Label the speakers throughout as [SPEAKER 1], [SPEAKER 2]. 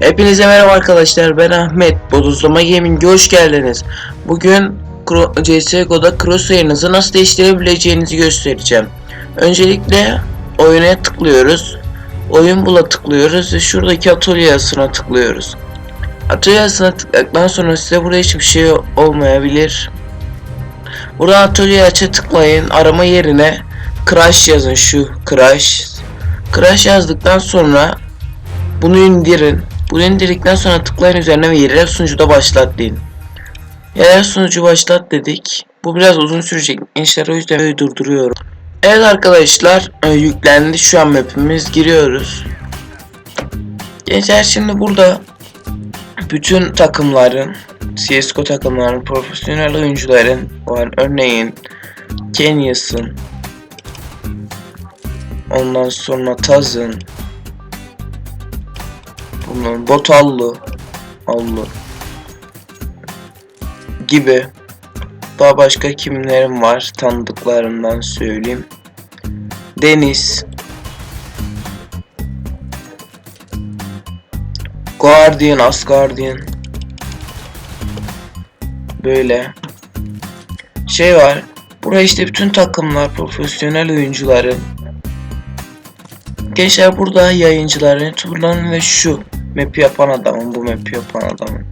[SPEAKER 1] Hepinize merhaba arkadaşlar ben Ahmet Bodozlama Gaming'e hoş geldiniz. Bugün CSGO'da crosshair'ınızı nasıl değiştirebileceğinizi göstereceğim. Öncelikle oyuna tıklıyoruz. Oyun bula tıklıyoruz ve şuradaki atölye yazısına tıklıyoruz. Atölye yazısına tıkladıktan sonra size burada hiçbir şey olmayabilir. Burada atölye açı tıklayın. Arama yerine Crash yazın şu Crash. Crash yazdıktan sonra bunu indirin. Bunu indirdikten sonra tıklayın üzerine ve yerel sunucuda başlat deyin. Yerel sunucu başlat dedik. Bu biraz uzun sürecek. Gençler o yüzden durduruyorum. Evet arkadaşlar e, yüklendi şu an mapimiz giriyoruz. Gençler şimdi burada bütün takımların CSGO takımların profesyonel oyuncuların var. Örneğin Kenyas'ın ondan sonra Taz'ın Bunların Botallı Allı gibi. Daha başka kimlerim var? Tanıdıklarımdan söyleyeyim. Deniz. Guardian, Asgardian. Böyle. Şey var. Buraya işte bütün takımlar, profesyonel oyuncuların. Gençler burada yayıncıların, youtuberların ve şu map yapan adamın, bu map yapan adamın.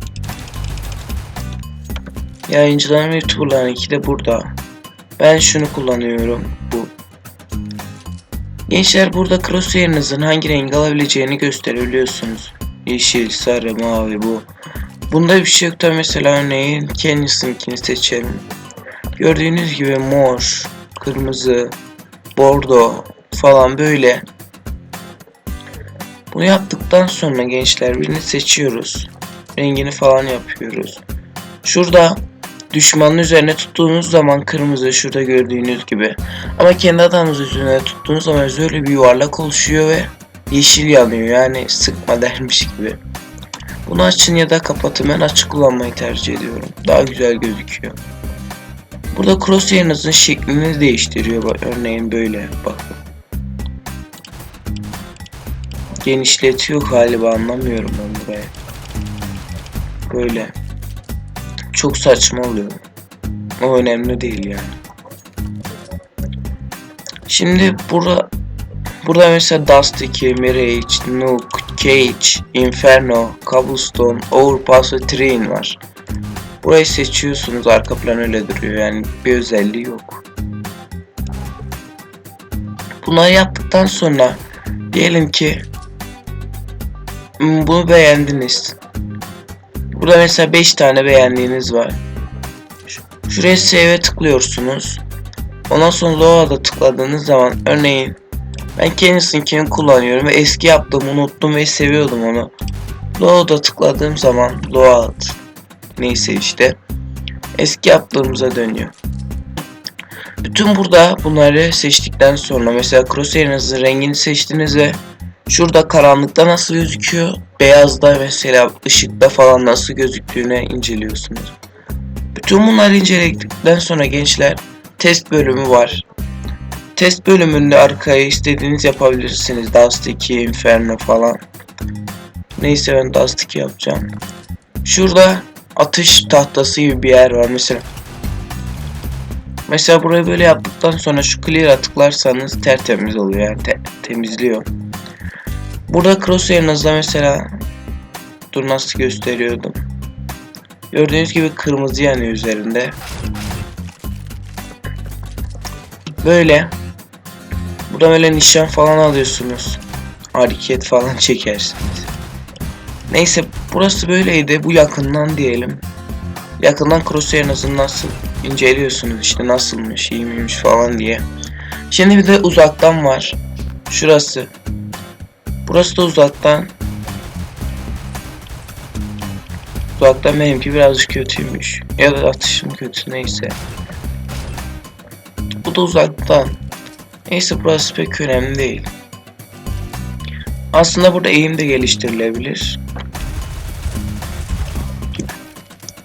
[SPEAKER 1] Yayıncıların ve youtuberların iki de burada. Ben şunu kullanıyorum, bu. Gençler burada crosshair'ınızın hangi renk alabileceğini gösterebiliyorsunuz. Yeşil, sarı, mavi bu. Bunda bir şey yok da mesela örneğin kendisinkini seçelim. Gördüğünüz gibi mor, kırmızı, bordo falan böyle. Bunu yaptıktan sonra gençler birini seçiyoruz. Rengini falan yapıyoruz. Şurada düşmanın üzerine tuttuğunuz zaman kırmızı şurada gördüğünüz gibi. Ama kendi adamınız üzerine tuttuğunuz zaman öyle bir yuvarlak oluşuyor ve yeşil yanıyor. Yani sıkma dermiş gibi. Bunu açın ya da kapatın. Ben açık kullanmayı tercih ediyorum. Daha güzel gözüküyor. Burada crosshair'ınızın şeklini değiştiriyor. Bak, örneğin böyle. Bakın. Genişletiyor galiba anlamıyorum ben burayı. Böyle. Çok saçma oluyor. O önemli değil yani. Şimdi burada burada mesela Dust 2, Mirage, Nuke, Cage, Inferno, Cobblestone, Overpass ve Train var. Burayı seçiyorsunuz arka plan öyle duruyor yani bir özelliği yok. Bunları yaptıktan sonra diyelim ki bunu beğendiniz. Burada mesela 5 tane beğendiğiniz var. Şuraya save'e tıklıyorsunuz. Ondan sonra Load'a tıkladığınız zaman örneğin ben kendisinkini kullanıyorum ve eski yaptığımı unuttum ve seviyordum onu. Load'a tıkladığım zaman Load neyse işte eski yaptığımıza dönüyor. Bütün burada bunları seçtikten sonra mesela crosshair'ınızın rengini seçtiniz ve Şurada karanlıkta nasıl gözüküyor? Beyazda mesela ışıkta falan nasıl gözüktüğüne inceliyorsunuz. Bütün bunları inceledikten sonra gençler test bölümü var. Test bölümünde arkaya istediğiniz yapabilirsiniz. Dust 2, Inferno falan. Neyse ben Dust 2 yapacağım. Şurada atış tahtası gibi bir yer var mesela. Mesela burayı böyle yaptıktan sonra şu clear'a tıklarsanız tertemiz oluyor yani te temizliyor. Burada crosshair'ınızda mesela dur nasıl gösteriyordum. Gördüğünüz gibi kırmızı yanıyor üzerinde. Böyle. Burada böyle nişan falan alıyorsunuz. Hareket falan çekersiniz. Neyse burası böyleydi. Bu yakından diyelim. Yakından crosshair'ınızı nasıl inceliyorsunuz işte nasılmış, iyi miymiş falan diye. Şimdi bir de uzaktan var. Şurası. Burası da uzaktan. Uzaktan benimki birazcık kötüymüş. Ya da atışım kötü neyse. Bu da uzaktan. Neyse burası pek önemli değil. Aslında burada eğim de geliştirilebilir.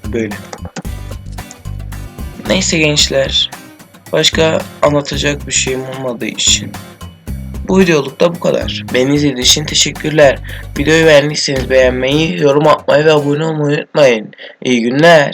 [SPEAKER 1] Böyle. Neyse gençler. Başka anlatacak bir şeyim olmadığı için Bu videoluk da bu kadar. Beni izlediğiniz için teşekkürler. Videoyu beğendiyseniz beğenmeyi, yorum atmayı ve abone olmayı unutmayın. İyi günler.